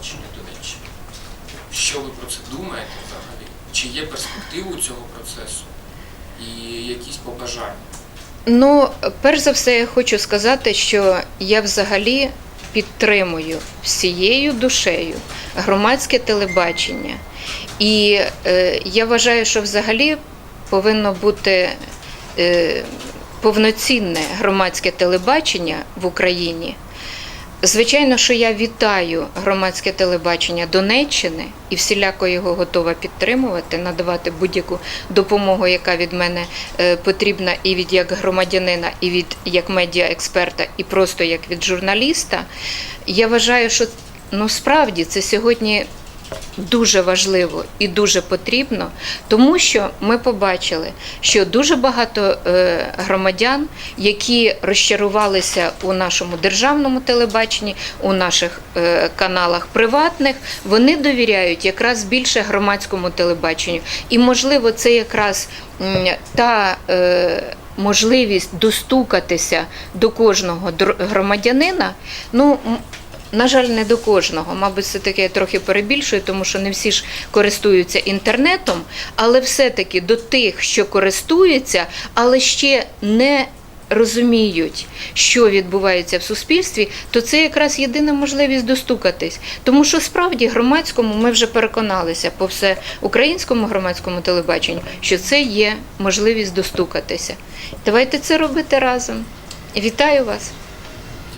телебачення Донеччини. Що ви про це думаєте взагалі? Чи є перспективи у цього процесу і якісь побажання? Ну, перш за все, я хочу сказати, що я взагалі підтримую всією душею громадське телебачення. І е, я вважаю, що взагалі повинно бути е, повноцінне громадське телебачення в Україні. Звичайно, що я вітаю громадське телебачення Донеччини і всіляко його готова підтримувати, надавати будь-яку допомогу, яка від мене е, потрібна, і від як громадянина, і від як медіаексперта, і просто як від журналіста. Я вважаю, що ну справді це сьогодні дуже важливо і дуже потрібно, тому що ми побачили, що дуже багато е, громадян, які розчарувалися у нашому державному телебаченні, у наших е, каналах приватних, вони довіряють якраз більше громадському телебаченню. І, можливо, це якраз та. е, Можливість достукатися до кожного громадянина, ну на жаль, не до кожного. Мабуть, все таки я трохи перебільшую, тому що не всі ж користуються інтернетом, але все-таки до тих, що користуються, але ще не розуміють, що відбувається в суспільстві, то це якраз єдина можливість достукатись. Тому що справді громадському ми вже переконалися по все українському громадському телебаченню, що це є можливість достукатися. Давайте це робити разом. Вітаю вас!